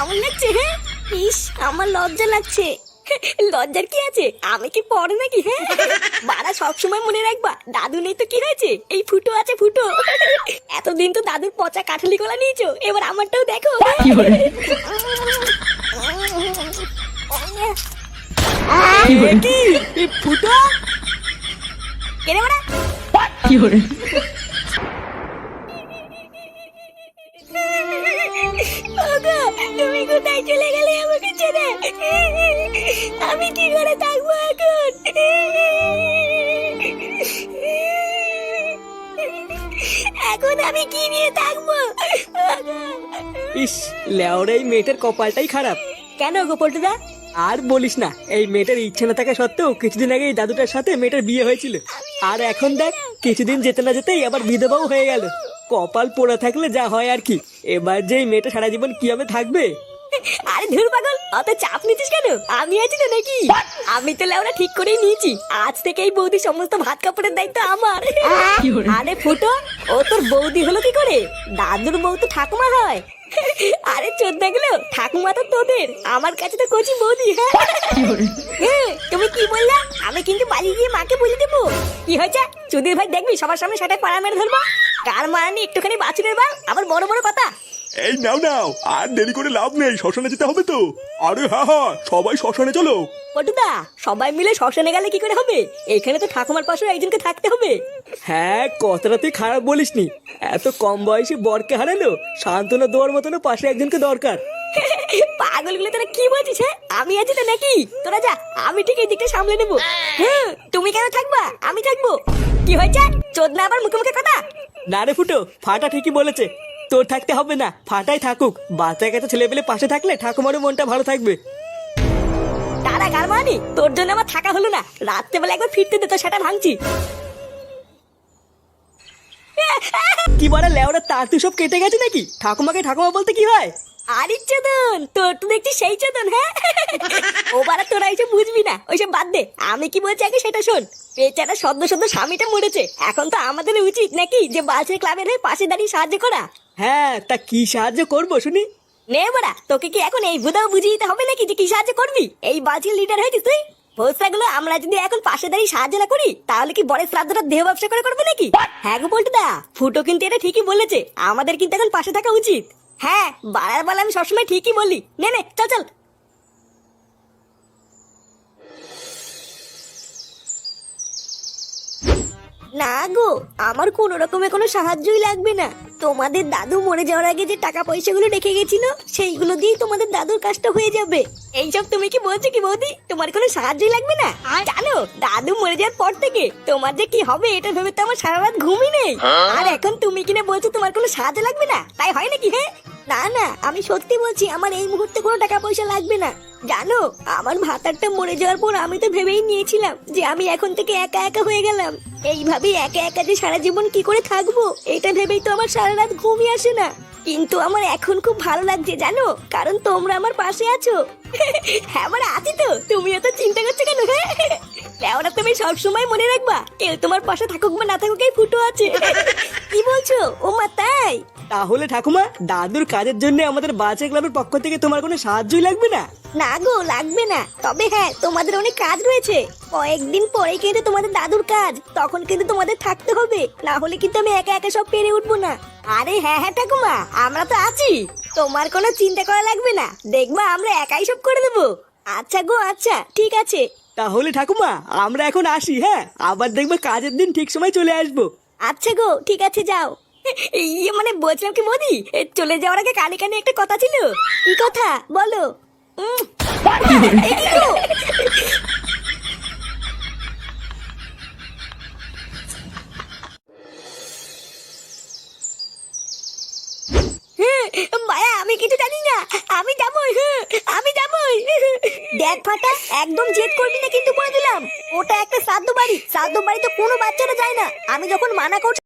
কেমন লাগছে হ্যাঁ? ইস আমার লজ্জা লাগছে। লজ্জার কি আছে? আমি কি পড়ে নাকি হ্যাঁ? বাড়া সবসময় মনে রাখবা দাদু নেই তো কি হয়েছে? এই ফুটো আছে ফুটো। এতদিন তো দাদুর পচা কাঠালি কলা নিয়েছো এবার আমারটাও দেখো। কি ফুটো? কেনে বাড়া? কি কোথায় চলে গেলে আমাকে ছেড়ে। আমি কি করে থাকব এখন? এখন আমি কি নিয়ে থাকব? ইস লেওরা এই মেয়েটার কপালটাই খারাপ। কেন গো পল্টুদা? আর বলিস না এই মেয়েটার ইচ্ছে না থাকা সত্ত্বেও কিছুদিন আগে এই দাদুটার সাথে মেয়েটার বিয়ে হয়েছিল। আর এখন দেখ কিছুদিন যেতে না যেতেই আবার বিধবাও হয়ে গেল। কপাল পোড়া থাকলে যা হয় আর কি। এবার যে এই মেয়েটা সারা জীবন কীভাবে থাকবে? আরে ধুর পাগল অত চাপ নিচ্ছিস কেন? আমি আছি তো নাকি? আমি তো লেওরা ঠিক করেই নিয়েছি। আজ থেকে এই বৌদি সমস্ত ভাত কাপড়ের দায়িত্ব আমার। আরে ফুটো ও তোর বৌদি হলো কি করে? দাদুর বউ তো ঠাকুমা হয়। আরে চোদ্দা গুলো ঠাকুমা তো তোদের। আমার কাছে তো কচি বৌদি হ্যাঁ। হ্যাঁ, তুমি কি বললা? আমি কিন্তু বাড়ি গিয়ে মাকে বলে দেবো। কি হয়েছে? চুদির ভাই দেখবি সবার সামনে সেটা পাড়া মেরে ধরবো? কার মারানি একটুখানি বাছুরের বাল? আবার বড় বড় কথা। এই নাও নাও। আর দেরি করে লাভ নেই শ্মশানে যেতে হবে তো। আরে হ্যাঁ হ্যাঁ সবাই শ্মশানে চলো। পটুদা সবাই মিলে শ্মশানে গেলে কি করে হবে? এখানে তো ঠাকুমার পাশে একজনকে থাকতে হবে। হ্যাঁ কথাটা তুই খারাপ বলিসনি। এত কম বয়সে বরকে হারালো সান্ত্বনা দেওয়ার মতন পাশে একজনকে দরকার। পাগলগুলো তোরা কি বলছিস হ্যাঁ? আমি আছি তো নাকি? তোরা যা আমি ঠিক এই দিকটা সামলে নেব। হ্যাঁ তুমি কেন থাকবা? আমি থাকব। কি হয়েছে? চোদ না আবার মুখে মুখে কথা? না রে ফুটো ফাটা ঠিকই বলেছে। তোর থাকতে হবে না ফাটাই থাকুক। বাচ্চা কাছে ছেলে পেলে পাশে থাকলে ঠাকুমারও মনটা ভালো থাকবে। তারা গার মানি তোর জন্য আমার থাকা হলো না। রাত্রেবেলা একবার ফিরতে দে তো সেটা ভাঙছি। কি বলে লেওরা তার তুই সব কেটে গেছে নাকি? ঠাকুমাকে ঠাকুমা বলতে কি হয়? আরে চোদন তোর তো দেখছি সেই চোদন হ্যাঁ? বুঝবি না ওইসব বাদ দে। আমি কি বলছি আগে সেটা শোন। বেচারা সদ্য সদ্য স্বামীটা মরেছে। এখন তো আমাদের উচিত নাকি যে বালছের ক্লাবের হয়ে পাশে দাঁড়িয়ে সাহায্য করা? হ্যাঁ তা কি সাহায্য করব শুনি? নে বাড়া তোকে কি এখন এই বুধাও বুঝিয়ে দিতে হবে নাকি যে কি সাহায্য করবি? এই লিডার হয়েছিস তুই? আমরা যদি এখন পাশে দাঁড়িয়ে সাহায্য না করি তাহলে কি বড় শ্রাদ্ধটা দেহ ব্যবসা করে করব নাকি? হ্যাঁ গো দা ফুটো কিন্তু এটা ঠিকই বলেছে। আমাদের কিন্তু এখন পাশে থাকা উচিত। হ্যাঁ বাড়ার বেলা আমি সবসময় ঠিকই বলি। নে নে চল চল। না গো আমার কোনো রকমের কোনো সাহায্যই লাগবে না। তোমাদের দাদু মরে যাওয়ার আগে যে টাকা পয়সাগুলো রেখে গেছিল সেইগুলো দিয়ে তোমাদের দাদুর কাজটা হয়ে যাবে। এইসব তুমি কি বলছো কি বৌদি? তোমার কোনো সাহায্যই লাগবে না? জানো দাদু মরে যাওয়ার পর থেকে তোমার যে কি হবে এটা ভেবে তো আমার সারা রাত ঘুমই নেই। আর এখন তুমি কিনা বলছো তোমার কোনো সাহায্য লাগবে না? তাই হয় নাকি হ্যাঁ না না আমি সত্যি বলছি আমার এই মুহূর্তে কোনো টাকা পয়সা লাগবে না। জানো আমার ভাতারটা মরে যাওয়ার পর আমি তো ভেবেই নিয়েছিলাম যে আমি এখন থেকে একা একা হয়ে গেলাম। এইভাবে একা একা যে সারা জীবন কি করে থাকব, এটা ভেবেই তো আমার সারা রাত ঘুমই আসে না। কিন্তু আমার এখন খুব ভালো লাগছে, জানো? কারণ তোমরা আমার পাশে আছো। হ্যাঁ আমার আছি তো। তুমিও তো চিন্তা করছ কেন? হ্যাঁ ওরা তুমি সবসময় মনে রাখবা কেউ তোমার পাশে থাকুক বা না থাকুক এই ফুটো আছে। কি বলছো? ও মা তাই? তাহলে ঠাকুমা দাদুর কাজের জন্য আমাদের বাচ্চা ক্লাবের পক্ষ থেকে তোমার কোনো সাহায্যই লাগবে না? না গো লাগবে না। তবে হ্যাঁ তোমাদের অনেক কাজ রয়েছে। কয়েকদিন পরে কিন্তু তোমাদের দাদুর কাজ তখন কিন্তু তোমাদের থাকতে হবে। না হলে কিন্তু আমি একা একা সব পেরে উঠবো না। আরে হ্যাঁ হ্যাঁ ঠাকুমা আমরা তো আছি। তোমার কোনো চিন্তা করা লাগবে না। দেখবা আমরা একাই সব করে দেবো। আচ্ছা গো আচ্ছা ঠিক আছে। তাহলে ঠাকুমা আমরা এখন আসি হ্যাঁ? আবার দেখব কাজের দিন ঠিক সময় চলে আসব। আচ্ছা গো ঠিক আছে যাও। ইয়ে মানে বলছিলাম কি মোদি চলে যাওয়ার আগে কানে কানে একটা কথা ছিল। কি কথা? বলো উম, এ কি গো? হ্যাঁ, মায়া আমি কিছু জানি না। আমি যাবই আমি যাবই দেখ ফাটা, একদম জেদ করবি না কিন্তু বলে দিলাম। ওটা একটা শ্রাদ্ধ বাড়ি। শ্রাদ্ধ বাড়িতে কোনো বাচ্চারা যায় না। আমি যখন মানা করছি